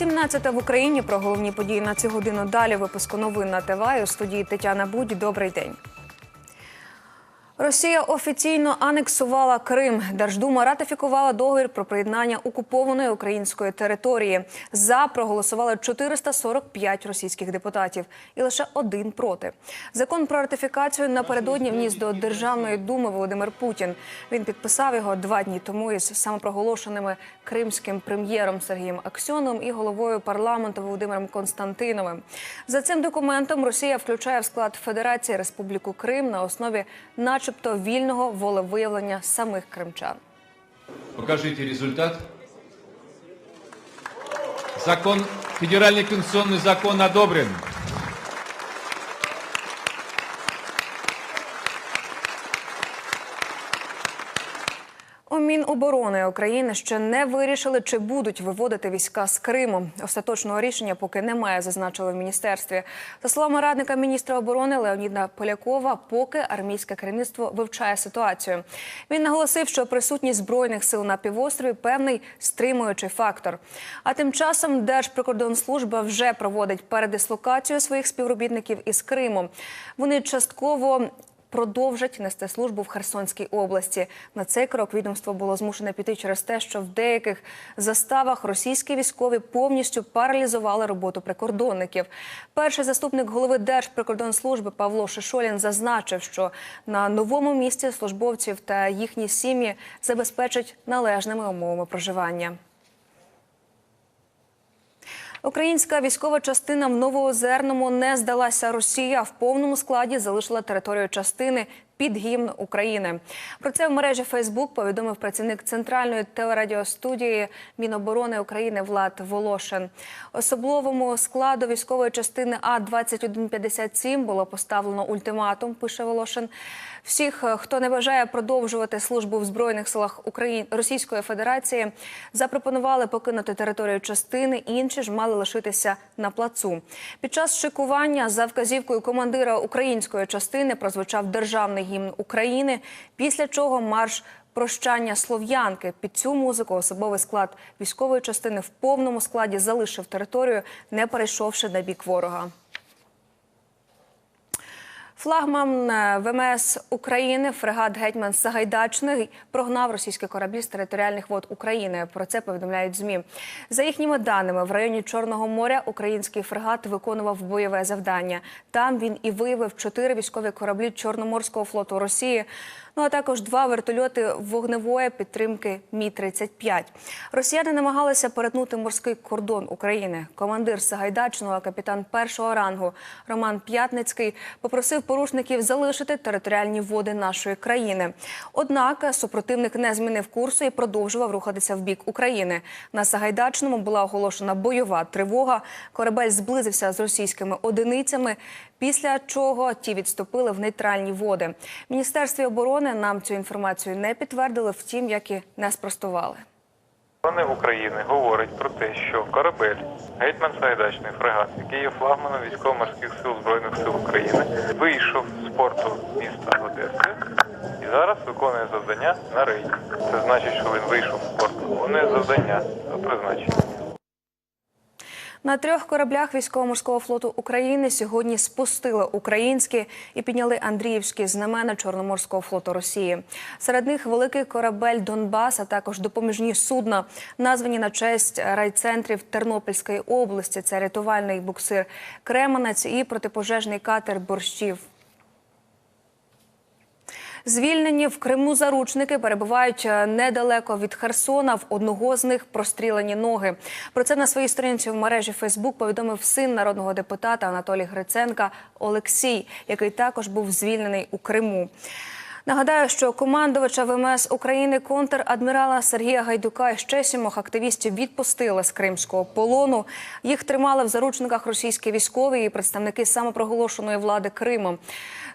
17 в Україні про головні події на цю годину. Далі випуску новин на ТВ. У студії Тетяна Будь. Добрий день. Росія офіційно анексувала Крим. Держдума ратифікувала договір про приєднання окупованої української території. За проголосували 445 російських депутатів і лише один проти. Закон про ратифікацію напередодні вніс до Державної думи Володимир Путін. Він підписав його два дні тому із самопроголошеними кримським прем'єром Сергієм Аксьоном і головою парламенту Володимиром Константиновим. За цим документом Росія включає в склад Федерації Республіку Крим на основі, начебто, вільного волевиявлення самих кримчан. Покажіть результат. Закон, федеральний пенсіонний закон одобрен. У Міноборони України ще не вирішили, чи будуть виводити війська з Криму. Остаточного рішення поки немає, зазначили в міністерстві. За словами радника міністра оборони Леоніда Полякова, поки армійське керівництво вивчає ситуацію. Він наголосив, що присутність збройних сил на півострові певний стримуючий фактор. А тим часом Держприкордонслужба вже проводить передислокацію своїх співробітників із Криму. Вони частково продовжать нести службу в Херсонській області. На цей крок відомство було змушене піти через те, що в деяких заставах російські військові повністю паралізували роботу прикордонників. Перший заступник голови Держприкордонслужби Павло Шишолін зазначив, що на новому місці службовців та їхні сім'ї забезпечать належними умовами проживання. Українська військова частина в Новоозерному не здалася Росії, а в повному складі залишила територію частини під гімн України. Про це в мережі Фейсбук повідомив працівник центральної телерадіостудії Міноборони України Влад Волошин. Особливому складу військової частини А 2157 було поставлено ультиматум. Пише Волошин. Всіх, хто не бажає продовжувати службу в збройних силах України Російської Федерації, запропонували покинути територію частини. Інші ж мали лишитися на плацу. Під час шикування за вказівкою командира української частини прозвучав державний гімн України. Після чого марш прощання слов'янки під цю музику особовий склад військової частини в повному складі залишив територію, не перейшовши на бік ворога. Флагман е, ВМС України фрегат гетьман Сагайдачний прогнав російські кораблі з територіальних вод України. Про це повідомляють змі. За їхніми даними, в районі Чорного моря український фрегат виконував бойове завдання. Там він і виявив чотири військові кораблі Чорноморського флоту Росії. Ну а також два вертольоти вогневої підтримки Мі 35 Росіяни намагалися перетнути морський кордон України. Командир Сагайдачного, капітан першого рангу Роман П'ятницький попросив порушників залишити територіальні води нашої країни. Однак супротивник не змінив курсу і продовжував рухатися в бік України. На Сагайдачному була оголошена бойова тривога. Корабель зблизився з російськими одиницями. Після чого ті відступили в нейтральні води. Міністерстві оборони нам цю інформацію не підтвердили, втім, як і не спростували. Вони України говорить про те, що корабель гетьман Сайдачний фрегат, який є флагманом військово-морських сил збройних сил України, вийшов з порту міста Одеси і зараз виконує завдання на рейді. Це значить, що він вийшов з порту, Вони завдання за призначенням. На трьох кораблях військово-морського флоту України сьогодні спустили українські і підняли Андріївські знамена Чорноморського флоту Росії. Серед них великий корабель Донбас, а також допоміжні судна, названі на честь райцентрів Тернопільської області. Це рятувальний буксир Кременець і протипожежний катер Борщів. Звільнені в Криму заручники перебувають е, недалеко від Херсона. В одного з них прострілені ноги. Про це на своїй сторінці в мережі Фейсбук повідомив син народного депутата Анатолій Гриценка Олексій, який також був звільнений у Криму. Нагадаю, що командувача ВМС України контр-адмірала Сергія Гайдука і ще сімох активістів відпустили з кримського полону. Їх тримали в заручниках російські військові і представники самопроголошеної влади Криму.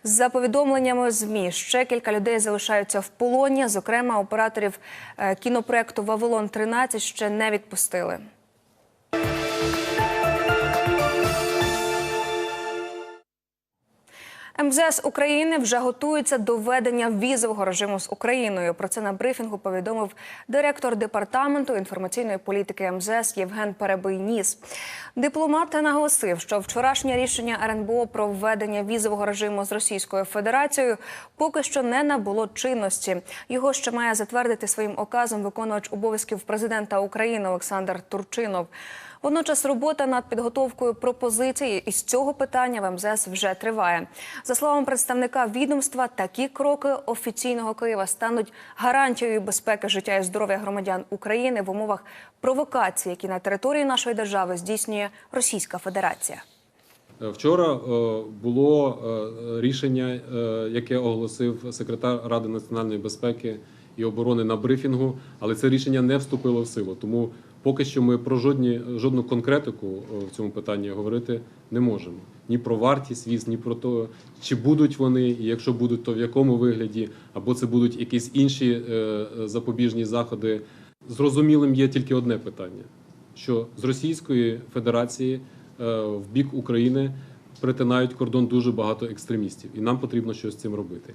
За повідомленнями змі ще кілька людей залишаються в полоні. Зокрема, операторів е, кінопроекту Вавилон 13 ще не відпустили. МЗС України вже готується до введення візового режиму з Україною. Про це на брифінгу повідомив директор департаменту інформаційної політики МЗС Євген Перебийніс. Дипломат наголосив, що вчорашнє рішення РНБО про введення візового режиму з Російською Федерацією поки що не набуло чинності. Його ще має затвердити своїм оказом виконувач обов'язків президента України Олександр Турчинов. Водночас робота над підготовкою пропозицій із цього питання в МЗС вже триває. За словами представника відомства, такі кроки офіційного Києва стануть гарантією безпеки життя і здоров'я громадян України в умовах провокацій, які на території нашої держави здійснює Російська Федерація. Вчора е, було е, рішення, е, яке оголосив секретар Ради національної безпеки і оборони на брифінгу, але це рішення не вступило в силу. Тому поки що ми про жодні жодну конкретику е, в цьому питанні говорити не можемо. Ні про вартість віз, ні про те, чи будуть вони, і якщо будуть, то в якому вигляді, або це будуть якісь інші е, запобіжні заходи. Зрозумілим є тільки одне питання: що з Російської Федерації е, в бік України перетинають кордон дуже багато екстремістів, і нам потрібно щось з цим робити.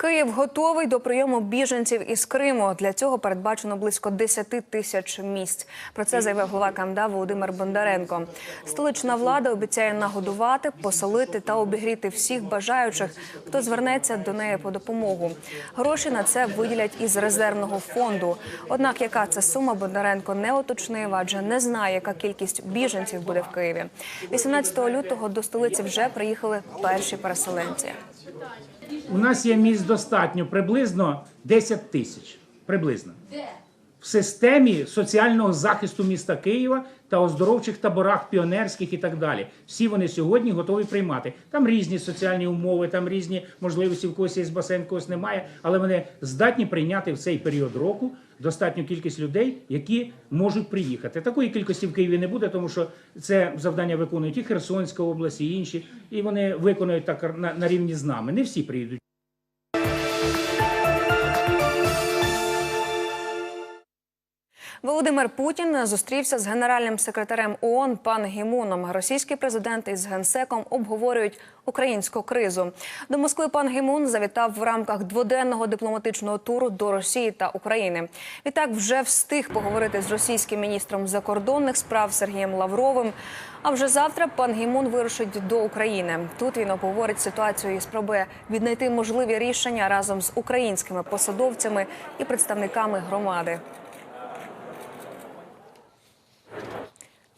Київ готовий до прийому біженців із Криму. Для цього передбачено близько 10 тисяч місць. Про це заявив голова КМДА Володимир Бондаренко. Столична влада обіцяє нагодувати, поселити та обігріти всіх бажаючих, хто звернеться до неї по допомогу. Гроші на це виділять із резервного фонду. Однак, яка це сума Бондаренко не уточнив, адже не знає, яка кількість біженців буде в Києві. 18 лютого до столиці вже приїхали перші переселенці. У нас є місць достатньо приблизно 10 тисяч. Приблизно. В системі соціального захисту міста Києва та оздоровчих таборах піонерських і так далі. Всі вони сьогодні готові приймати. Там різні соціальні умови, там різні можливості, в когось є басейн, в когось немає, але вони здатні прийняти в цей період року достатню кількість людей, які можуть приїхати. Такої кількості в Києві не буде, тому що це завдання виконують і Херсонська область, і інші, і вони виконують так на, на рівні з нами. Не всі приїдуть. Володимир Путін зустрівся з генеральним секретарем ООН пан Гімуном. Російський президент із генсеком обговорюють українську кризу. До Москви пан Гімун завітав в рамках дводенного дипломатичного туру до Росії та України. Відтак вже встиг поговорити з російським міністром закордонних справ Сергієм Лавровим. А вже завтра пан Гімун вирушить до України. Тут він обговорить ситуацію і спробує віднайти можливі рішення разом з українськими посадовцями і представниками громади.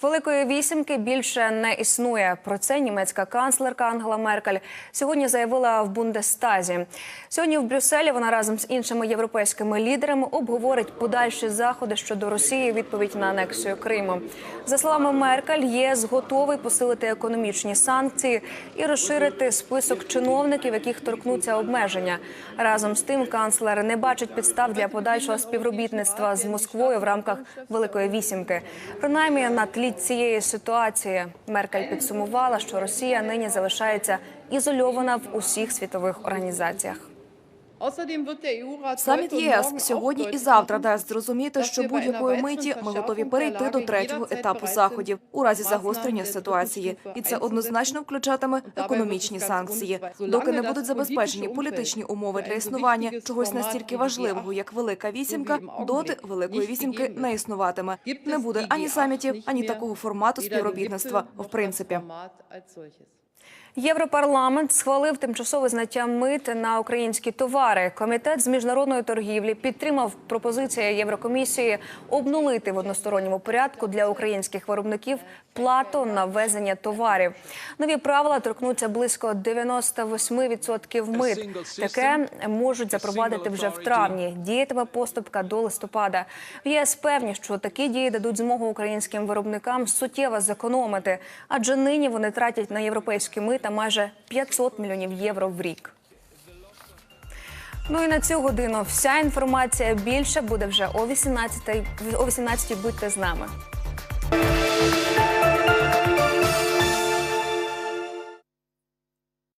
Великої вісімки більше не існує. Про це німецька канцлерка Ангела Меркель сьогодні заявила в Бундестазі. Сьогодні в Брюсселі вона разом з іншими європейськими лідерами обговорить подальші заходи щодо Росії. Відповідь на анексію Криму. За словами Меркель, ЄС готовий посилити економічні санкції і розширити список чиновників, яких торкнуться обмеження. Разом з тим, канцлер не бачить підстав для подальшого співробітництва з Москвою в рамках Великої вісімки. Принаймні на тлі цієї ситуації Меркель підсумувала, що Росія нині залишається ізольована в усіх світових організаціях. Саміт ЄС сьогодні і завтра дасть зрозуміти, що будь-якої миті ми готові перейти до третього етапу заходів у разі загострення ситуації, і це однозначно включатиме економічні санкції. Доки не будуть забезпечені політичні умови для існування чогось настільки важливого, як велика вісімка, доти великої вісімки не існуватиме. Не буде ані самітів, ані такого формату співробітництва. В принципі. Європарламент схвалив тимчасове зняття мит на українські товари. Комітет з міжнародної торгівлі підтримав пропозицію Єврокомісії обнулити в односторонньому порядку для українських виробників плату на ввезення товарів. Нові правила торкнуться близько 98% мит. Таке можуть запровадити вже в травні. Діятиме поступка до листопада. В ЄС певні, що такі дії дадуть змогу українським виробникам суттєво зекономити, адже нині вони тратять на європейські мита майже 500 мільйонів євро в рік. Ну і на цю годину вся інформація більше буде вже о 18 О 18 Будьте з нами.